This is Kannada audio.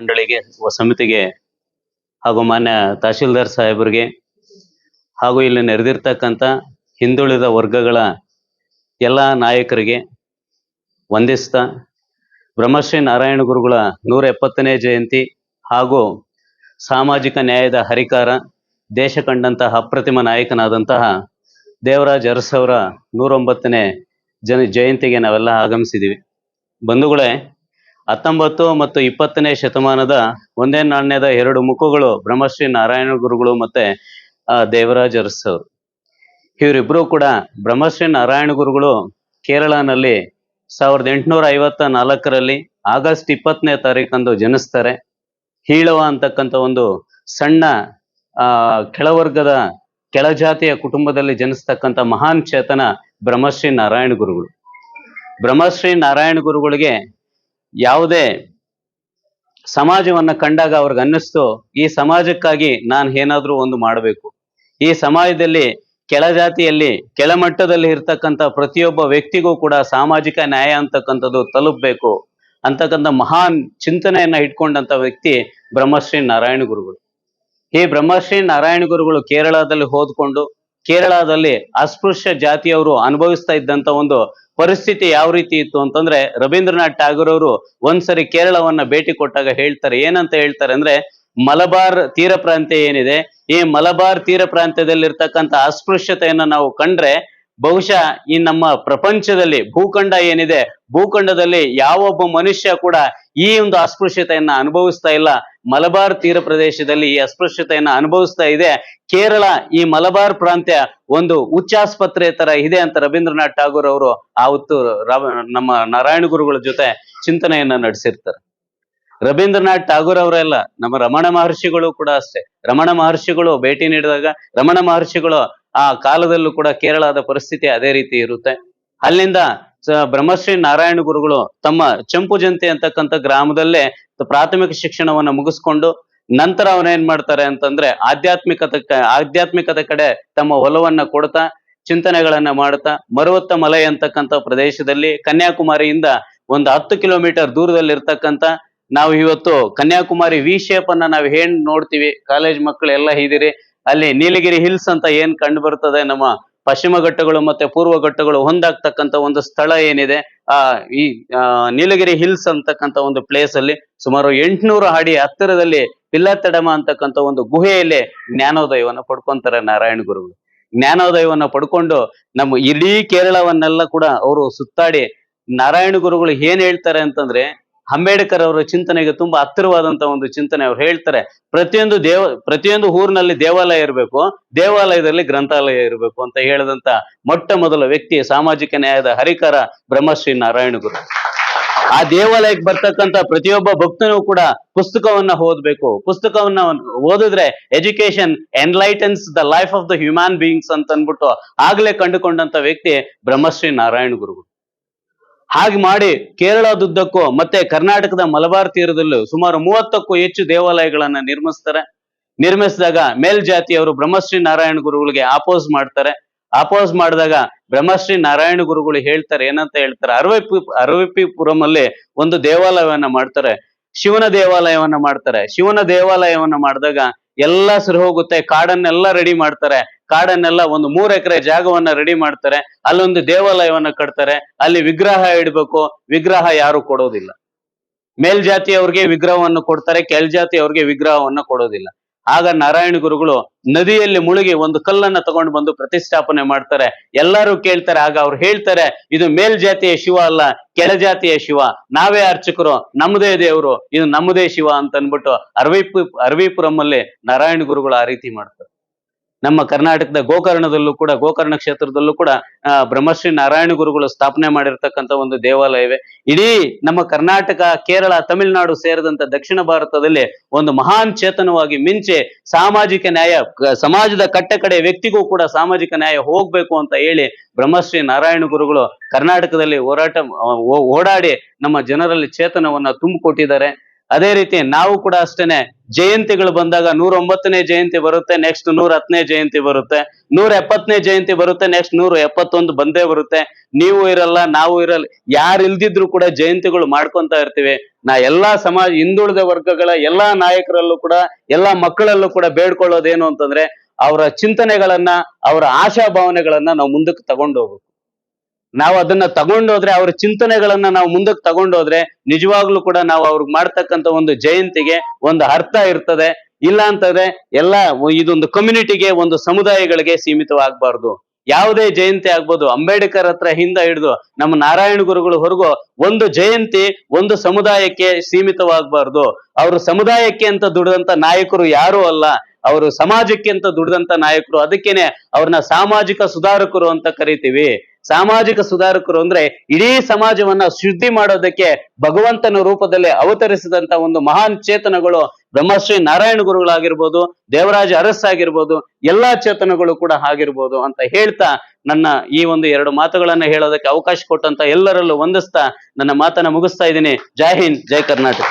ಮಂಡಳಿಗೆ ಸಮಿತಿಗೆ ಹಾಗೂ ಮಾನ್ಯ ತಹಶೀಲ್ದಾರ್ ಸಾಹೇಬರಿಗೆ ಹಾಗೂ ಇಲ್ಲಿ ನೆರೆದಿರ್ತಕ್ಕಂಥ ಹಿಂದುಳಿದ ವರ್ಗಗಳ ಎಲ್ಲ ನಾಯಕರಿಗೆ ವಂದಿಸ್ತಾ, ಬ್ರಹ್ಮಶ್ರೀ ನಾರಾಯಣ ಗುರುಗಳ ನೂರ ಎಪ್ಪತ್ತನೇ ಜಯಂತಿ ಹಾಗೂ ಸಾಮಾಜಿಕ ನ್ಯಾಯದ ಹರಿಕಾರ, ದೇಶ ಕಂಡಂತಹ ಅಪ್ರತಿಮ ನಾಯಕನಾದಂತಹ ದೇವರಾಜ್ ಅರಸವರ ನೂರೊಂಬತ್ತನೇ ಜನ ಜಯಂತಿಗೆ ನಾವೆಲ್ಲ ಆಗಮಿಸಿದ್ದೀವಿ ಬಂಧುಗಳೇ ಹತ್ತೊಂಬತ್ತು ಮತ್ತು ಇಪ್ಪತ್ತನೇ ಶತಮಾನದ ಒಂದೇ ನಾಣ್ಯದ ಎರಡು ಮುಖಗಳು ಬ್ರಹ್ಮಶ್ರೀ ನಾರಾಯಣ ಗುರುಗಳು ಮತ್ತೆ ದೇವರಾಜ್ ಅರಸ್ ಅವರು. ಇವರಿಬ್ರು ಕೂಡ ಬ್ರಹ್ಮಶ್ರೀ ನಾರಾಯಣ ಗುರುಗಳು ಕೇರಳನಲ್ಲಿ ಸಾವಿರದ ಎಂಟುನೂರ ಐವತ್ತ ನಾಲ್ಕರಲ್ಲಿ ಆಗಸ್ಟ್ ಇಪ್ಪತ್ತನೇ ತಾರೀಕಂದು ಜನಿಸ್ತಾರೆ. ಹೀಳವ ಅಂತಕ್ಕಂಥ ಒಂದು ಸಣ್ಣ, ಆ, ಕೆಳವರ್ಗದ ಕೆಳಜಾತಿಯ ಕುಟುಂಬದಲ್ಲಿ ಜನಿಸ್ತಕ್ಕಂಥ ಮಹಾನ್ ಚೇತನ ಬ್ರಹ್ಮಶ್ರೀ ನಾರಾಯಣ ಗುರುಗಳು. ಬ್ರಹ್ಮಶ್ರೀ ನಾರಾಯಣ ಗುರುಗಳಿಗೆ ಯಾವುದೇ ಸಮಾಜವನ್ನ ಕಂಡಾಗ ಅವ್ರಿಗೆ ಅನ್ನಿಸ್ತು, ಈ ಸಮಾಜಕ್ಕಾಗಿ ನಾನು ಏನಾದ್ರೂ ಒಂದು ಮಾಡಬೇಕು. ಈ ಸಮಾಜದಲ್ಲಿ ಕೆಳಜಾತಿಯಲ್ಲಿ ಕೆಳಮಟ್ಟದಲ್ಲಿ ಇರ್ತಕ್ಕಂಥ ಪ್ರತಿಯೊಬ್ಬ ವ್ಯಕ್ತಿಗೂ ಕೂಡ ಸಾಮಾಜಿಕ ನ್ಯಾಯ ಅಂತಕ್ಕಂಥದ್ದು ತಲುಪಬೇಕು ಅಂತಕ್ಕಂಥ ಮಹಾನ್ ಚಿಂತನೆಯನ್ನ ಇಟ್ಕೊಂಡಂತ ವ್ಯಕ್ತಿ ಬ್ರಹ್ಮಶ್ರೀ ನಾರಾಯಣ ಗುರುಗಳು. ಈ ಬ್ರಹ್ಮಶ್ರೀ ನಾರಾಯಣ ಗುರುಗಳು ಕೇರಳದಲ್ಲಿ ಹೋದ್ಕೊಂಡು ಕೇರಳದಲ್ಲಿ ಅಸ್ಪೃಶ್ಯ ಜಾತಿಯವರು ಅನುಭವಿಸ್ತಾ ಇದ್ದಂತ ಒಂದು ಪರಿಸ್ಥಿತಿ ಯಾವ ರೀತಿ ಇತ್ತು ಅಂತಂದ್ರೆ ರವೀಂದ್ರನಾಥ್ ಟಾಗೂರ್ ಅವರು ಒಂದ್ಸರಿ ಕೇರಳವನ್ನ ಭೇಟಿ ಕೊಟ್ಟಾಗ ಹೇಳ್ತಾರೆ. ಏನಂತ ಹೇಳ್ತಾರೆ ಅಂದ್ರೆ ಮಲಬಾರ್ ತೀರ ಪ್ರಾಂತ್ಯ ಏನಿದೆ, ಈ ಮಲಬಾರ್ ತೀರ ಪ್ರಾಂತ್ಯದಲ್ಲಿರ್ತಕ್ಕಂಥ ಅಸ್ಪೃಶ್ಯತೆಯನ್ನ ನಾವು ಕಂಡ್ರೆ ಬಹುಶಃ ಈ ನಮ್ಮ ಪ್ರಪಂಚದಲ್ಲಿ ಭೂಖಂಡ ಏನಿದೆ, ಭೂಖಂಡದಲ್ಲಿ ಯಾವೊಬ್ಬ ಮನುಷ್ಯ ಕೂಡ ಈ ಒಂದು ಅಸ್ಪೃಶ್ಯತೆಯನ್ನ ಅನುಭವಿಸ್ತಾ ಇಲ್ಲ. ಮಲಬಾರ್ ತೀರ ಪ್ರದೇಶದಲ್ಲಿ ಈ ಅಸ್ಪೃಶ್ಯತೆಯನ್ನ ಅನುಭವಿಸ್ತಾ ಇದೆ. ಕೇರಳ ಈ ಮಲಬಾರ್ ಪ್ರಾಂತ್ಯ ಒಂದು ಉಚ್ಚಾಸ್ಪತ್ರೆ ತರ ಇದೆ ಅಂತ ರವೀಂದ್ರನಾಥ್ ಠಾಗೂರ್ ಅವರು ಆವತ್ತು ನಮ್ಮ ನಾರಾಯಣ ಗುರುಗಳ ಜೊತೆ ಚಿಂತನೆಯನ್ನ ನಡೆಸಿರ್ತಾರೆ. ರವೀಂದ್ರನಾಥ್ ಠಾಗೂರ್ ಅವರೆಲ್ಲ ನಮ್ಮ ರಮಣ ಮಹರ್ಷಿಗಳು ಕೂಡ ಅಷ್ಟೇ. ರಮಣ ಮಹರ್ಷಿಗಳು ಭೇಟಿ ನೀಡಿದಾಗ ರಮಣ ಮಹರ್ಷಿಗಳು ಆ ಕಾಲದಲ್ಲೂ ಕೂಡ ಕೇರಳದ ಪರಿಸ್ಥಿತಿ ಅದೇ ರೀತಿ ಇರುತ್ತೆ. ಅಲ್ಲಿಂದ ಬ್ರಹ್ಮಶ್ರೀ ನಾರಾಯಣ ಗುರುಗಳು ತಮ್ಮ ಚಂಪು ಜಂತಿ ಅಂತಕ್ಕಂಥ ಗ್ರಾಮದಲ್ಲೇ ಪ್ರಾಥಮಿಕ ಶಿಕ್ಷಣವನ್ನ ಮುಗಿಸ್ಕೊಂಡು ನಂತರ ಅವನೇನ್ ಮಾಡ್ತಾರೆ ಅಂತಂದ್ರೆ ಆಧ್ಯಾತ್ಮಿಕತೆ ಆಧ್ಯಾತ್ಮಿಕತೆ ಕಡೆ ತಮ್ಮ ಒಲವನ್ನ ಕೊಡ್ತಾ, ಚಿಂತನೆಗಳನ್ನ ಮಾಡ್ತಾ, ಮರುವತ್ತ ಮಲೈ ಅಂತಕ್ಕಂಥ ಪ್ರದೇಶದಲ್ಲಿ ಕನ್ಯಾಕುಮಾರಿಯಿಂದ ಒಂದು ಹತ್ತು ಕಿಲೋಮೀಟರ್ ದೂರದಲ್ಲಿ ಇರ್ತಕ್ಕಂಥ ನಾವು ಇವತ್ತು ಕನ್ಯಾಕುಮಾರಿ ವಿ ಶೇಪ್ ಅನ್ನ ನಾವು ಏನ್ ನೋಡ್ತೀವಿ. ಕಾಲೇಜ್ ಮಕ್ಕಳು ಎಲ್ಲ ಇದ್ದೀರಿ. ಅಲ್ಲಿ ನೀಲಗಿರಿ ಹಿಲ್ಸ್ ಅಂತ ಏನ್ ಕಂಡು ಬರ್ತದೆ ನಮ್ಮ ಪಶ್ಚಿಮ ಘಟ್ಟಗಳು ಮತ್ತೆ ಪೂರ್ವ ಘಟ್ಟಗಳು ಹೊಂದಾಗ್ತಕ್ಕಂತ ಒಂದು ಸ್ಥಳ ಏನಿದೆ, ಆ, ಈ ನೀಲಗಿರಿ ಹಿಲ್ಸ್ ಅಂತಕ್ಕಂತ ಒಂದು ಪ್ಲೇಸ್ ಅಲ್ಲಿ ಸುಮಾರು ಎಂಟ್ನೂರು ಅಡಿ ಹತ್ತಿರದಲ್ಲಿ ಪಿಲ್ಲತ್ತಡಮ ಅಂತಕ್ಕಂತ ಒಂದು ಗುಹೆಯಲ್ಲಿ ಜ್ಞಾನೋದಯವನ್ನ ಪಡ್ಕೊಂತಾರೆ ನಾರಾಯಣ ಗುರುಗಳು. ಜ್ಞಾನೋದಯವನ್ನ ಪಡ್ಕೊಂಡು ನಮ್ಮ ಇಡೀ ಕೇರಳವನ್ನೆಲ್ಲ ಕೂಡ ಅವರು ಸುತ್ತಾಡಿ ನಾರಾಯಣ ಗುರುಗಳು ಏನ್ ಹೇಳ್ತಾರೆ ಅಂತಂದ್ರೆ ಅಂಬೇಡ್ಕರ್ ಅವರ ಚಿಂತನೆಗೆ ತುಂಬಾ ಹತ್ತಿರವಾದಂತ ಒಂದು ಚಿಂತನೆ ಅವ್ರು ಹೇಳ್ತಾರೆ. ಪ್ರತಿಯೊಂದು ದೇವ, ಪ್ರತಿಯೊಂದು ಊರಿನಲ್ಲಿ ದೇವಾಲಯ ಇರಬೇಕು, ದೇವಾಲಯದಲ್ಲಿ ಗ್ರಂಥಾಲಯ ಇರಬೇಕು ಅಂತ ಹೇಳಿದಂತ ಮೊಟ್ಟ ಮೊದಲ ವ್ಯಕ್ತಿ ಸಾಮಾಜಿಕ ನ್ಯಾಯದ ಹರಿಕಾರ ಬ್ರಹ್ಮಶ್ರೀ ನಾರಾಯಣ ಗುರು. ಆ ದೇವಾಲಯಕ್ಕೆ ಬರ್ತಕ್ಕಂತ ಪ್ರತಿಯೊಬ್ಬ ಭಕ್ತನೂ ಕೂಡ ಪುಸ್ತಕವನ್ನ ಓದ್ಬೇಕು. ಪುಸ್ತಕವನ್ನ ಓದಿದ್ರೆ education enlightens the life of the human beings ಅಂತ ಅಂದ್ಬಿಟ್ಟು ಆಗ್ಲೇ ಕಂಡುಕೊಂಡಂತ ವ್ಯಕ್ತಿ ಬ್ರಹ್ಮಶ್ರೀ ನಾರಾಯಣ ಗುರುಗಳು ಹಾಗೆ ಮಾಡಿ ಕೇರಳದುದ್ದಕ್ಕೂ ಮತ್ತೆ ಕರ್ನಾಟಕದ ಮಲಬಾರ್ ತೀರದಲ್ಲೂ ಸುಮಾರು ಮೂವತ್ತಕ್ಕೂ ಹೆಚ್ಚು ದೇವಾಲಯಗಳನ್ನ ನಿರ್ಮಿಸ್ತಾರೆ. ನಿರ್ಮಿಸಿದಾಗ ಮೇಲ್ಜಾತಿಯವರು ಬ್ರಹ್ಮಶ್ರೀ ನಾರಾಯಣ ಗುರುಗಳಿಗೆ ಆಪೋಸ್ ಮಾಡ್ತಾರೆ. ಆಪೋಸ್ ಮಾಡಿದಾಗ ಬ್ರಹ್ಮಶ್ರೀ ನಾರಾಯಣ ಗುರುಗಳು ಹೇಳ್ತಾರೆ, ಏನಂತ ಹೇಳ್ತಾರೆ? ಅರವಪ್ಪಿ ಅರವಪ್ಪಿಪುರಂ ಅಲ್ಲಿ ಒಂದು ದೇವಾಲಯವನ್ನ ಮಾಡ್ತಾರೆ. ಶಿವನ ದೇವಾಲಯವನ್ನ ಮಾಡ್ತಾರೆ. ಶಿವನ ದೇವಾಲಯವನ್ನ ಮಾಡಿದಾಗ ಎಲ್ಲ ಸರಿ ಹೋಗುತ್ತೆ, ಕಾಡನ್ನೆಲ್ಲ ರೆಡಿ ಮಾಡ್ತಾರೆ. ಕಾಡನ್ನೆಲ್ಲ ಒಂದು ಮೂರ್ ಎಕರೆ ಜಾಗವನ್ನ ರೆಡಿ ಮಾಡ್ತಾರೆ. ಅಲ್ಲೊಂದು ದೇವಾಲಯವನ್ನ ಕಟ್ತಾರೆ. ಅಲ್ಲಿ ವಿಗ್ರಹ ಇಡ್ಬೇಕು. ವಿಗ್ರಹ ಯಾರು ಕೊಡೋದಿಲ್ಲ. ಮೇಲ್ಜಾತಿಯವ್ರಿಗೆ ವಿಗ್ರಹವನ್ನು ಕೊಡ್ತಾರೆ. ಕೆಳಜಾತಿಯವ್ರಿಗೆ ವಿಗ್ರಹವನ್ನ ಕೊಡೋದಿಲ್ಲ. ಆಗ ನಾರಾಯಣ ಗುರುಗಳು ನದಿಯಲ್ಲಿ ಮುಳುಗಿ ಒಂದು ಕಲ್ಲನ್ನ ತಗೊಂಡು ಬಂದು ಪ್ರತಿಷ್ಠಾಪನೆ ಮಾಡ್ತಾರೆ. ಎಲ್ಲರೂ ಕೇಳ್ತಾರೆ. ಆಗ ಅವ್ರು ಹೇಳ್ತಾರೆ, ಇದು ಮೇಲ್ಜಾತಿಯ ಶಿವ ಅಲ್ಲ, ಕೆಳಜಾತಿಯ ಶಿವ. ನಾವೇ ಅರ್ಚಕರು, ನಮ್ಮದೇ ದೇವರು, ಇದು ನಮ್ಮದೇ ಶಿವ ಅಂತ ಅನ್ಬಿಟ್ಟು ಅರವಿಪು, ಅರವಿಪುರಂ ಅಲ್ಲಿ ನಾರಾಯಣ ಗುರುಗಳು ಆ ರೀತಿ ಮಾಡ್ತಾರೆ. ನಮ್ಮ ಕರ್ನಾಟಕದ ಗೋಕರ್ಣದಲ್ಲೂ ಕೂಡ, ಗೋಕರ್ಣ ಕ್ಷೇತ್ರದಲ್ಲೂ ಕೂಡ ಬ್ರಹ್ಮಶ್ರೀ ನಾರಾಯಣ ಗುರುಗಳು ಸ್ಥಾಪನೆ ಮಾಡಿರ್ತಕ್ಕಂಥ ಒಂದು ದೇವಾಲಯವೇ. ಇಡೀ ನಮ್ಮ ಕರ್ನಾಟಕ, ಕೇರಳ, ತಮಿಳುನಾಡು ಸೇರಿದಂತ ದಕ್ಷಿಣ ಭಾರತದಲ್ಲಿ ಒಂದು ಮಹಾನ್ ಚೇತನವಾಗಿ ಮಿಂಚೆ ಸಾಮಾಜಿಕ ನ್ಯಾಯ ಸಮಾಜದ ಕಟ್ಟ ಕಡೆ ವ್ಯಕ್ತಿಗೂ ಕೂಡ ಸಾಮಾಜಿಕ ನ್ಯಾಯ ಹೋಗ್ಬೇಕು ಅಂತ ಹೇಳಿ ಬ್ರಹ್ಮಶ್ರೀ ನಾರಾಯಣ ಗುರುಗಳು ಕರ್ನಾಟಕದಲ್ಲಿ ಹೋರಾಟ ಓಡಾಡಿ ನಮ್ಮ ಜನರಲ್ಲಿ ಚೇತನವನ್ನ ತುಂಬಿಕೊಟ್ಟಿದ್ದಾರೆ. ಅದೇ ರೀತಿ ನಾವು ಕೂಡ ಅಷ್ಟೇನೆ ಜಯಂತಿಗಳು ಬಂದಾಗ ನೂರ ಒಂಬತ್ತನೇ ಜಯಂತಿ ಬರುತ್ತೆ ನೆಕ್ಸ್ಟ್ ನೂರ ಹತ್ತನೇ ಜಯಂತಿ ಬರುತ್ತೆ ನೂರ ಎಪ್ಪತ್ತನೇ ಜಯಂತಿ ಬರುತ್ತೆ ನೆಕ್ಸ್ಟ್ ನೂರ ಎಪ್ಪತ್ತೊಂದು ಬಂದೇ ಬರುತ್ತೆ. ನೀವು ಇರಲ್ಲ, ನಾವು ಇರಲ್ಲ, ಯಾರು ಇಲ್ದಿದ್ರು ಕೂಡ ಜಯಂತಿಗಳು ಮಾಡ್ಕೊಂತ ಇರ್ತೀವಿ. ನಾ ಎಲ್ಲಾ ಸಮಾಜ, ಹಿಂದುಳಿದ ವರ್ಗಗಳ ಎಲ್ಲಾ ನಾಯಕರಲ್ಲೂ ಕೂಡ, ಎಲ್ಲಾ ಮಕ್ಕಳಲ್ಲೂ ಕೂಡ ಬೇಡ್ಕೊಳ್ಳೋದೇನು ಅಂತಂದ್ರೆ ಅವರ ಚಿಂತನೆಗಳನ್ನ, ಅವರ ಆಶಾ ಭಾವನೆಗಳನ್ನ ನಾವು ಮುಂದಕ್ಕೆ ತಗೊಂಡು ಹೋಗ್ಬೇಕು ನಾವು ಅದನ್ನ ತಗೊಂಡೋದ್ರೆ ಅವ್ರ ಚಿಂತನೆಗಳನ್ನ ನಾವು ಮುಂದಕ್ಕೆ ತಗೊಂಡೋದ್ರೆ ನಿಜವಾಗ್ಲೂ ಕೂಡ ನಾವು ಅವ್ರಿಗೆ ಮಾಡ್ತಕ್ಕಂತ ಒಂದು ಜಯಂತಿಗೆ ಒಂದು ಅರ್ಥ ಇರ್ತದೆ. ಇಲ್ಲ ಅಂತಂದ್ರೆ ಎಲ್ಲ ಇದೊಂದು ಕಮ್ಯುನಿಟಿಗೆ ಒಂದು ಸಮುದಾಯಗಳಿಗೆ ಸೀಮಿತವಾಗಬಾರ್ದು. ಯಾವುದೇ ಜಯಂತಿ ಆಗ್ಬೋದು, ಅಂಬೇಡ್ಕರ್ ಹತ್ರ ಹಿಂದ ಹಿಡಿದು ನಮ್ಮ ನಾರಾಯಣ ಗುರುಗಳು ಹೊರಗು ಒಂದು ಜಯಂತಿ ಒಂದು ಸಮುದಾಯಕ್ಕೆ ಸೀಮಿತವಾಗಬಾರ್ದು. ಅವರು ಸಮುದಾಯಕ್ಕೆ ಅಂತ ದುಡಿದಂತ ನಾಯಕರು ಯಾರು ಅಲ್ಲ. ಅವರು ಸಮಾಜಕ್ಕೆ ಅಂತ ದುಡಿದಂತ ನಾಯಕರು, ಅದಕ್ಕೇನೆ ಅವ್ರನ್ನ ಸಾಮಾಜಿಕ ಸುಧಾರಕರು ಅಂತ ಕರಿತೀವಿ. ಸಾಮಾಜಿಕ ಸುಧಾರಕರು ಅಂದ್ರೆ ಇಡೀ ಸಮಾಜವನ್ನ ಶುದ್ಧಿ ಮಾಡೋದಕ್ಕೆ ಭಗವಂತನ ರೂಪದಲ್ಲಿ ಅವತರಿಸಿದಂತ ಒಂದು ಮಹಾನ್ ಚೇತನಗಳು ಬ್ರಹ್ಮಶ್ರೀ ನಾರಾಯಣ ಗುರುಗಳಾಗಿರ್ಬೋದು, ದೇವರಾಜ ಅರಸ್ ಆಗಿರ್ಬೋದು ಎಲ್ಲಾ ಚೇತನಗಳು ಕೂಡ ಆಗಿರ್ಬೋದು ಅಂತ ಹೇಳ್ತಾ ನನ್ನ ಈ ಒಂದು ಎರಡು ಮಾತುಗಳನ್ನ ಹೇಳೋದಕ್ಕೆ ಅವಕಾಶ ಕೊಟ್ಟಂತ ಎಲ್ಲರಲ್ಲೂ ವಂದಿಸ್ತಾ ನನ್ನ ಮಾತನ್ನ ಮುಗಿಸ್ತಾ ಇದ್ದೀನಿ. ಜೈ ಹಿಂದ್, ಜೈ ಕರ್ನಾಟಕ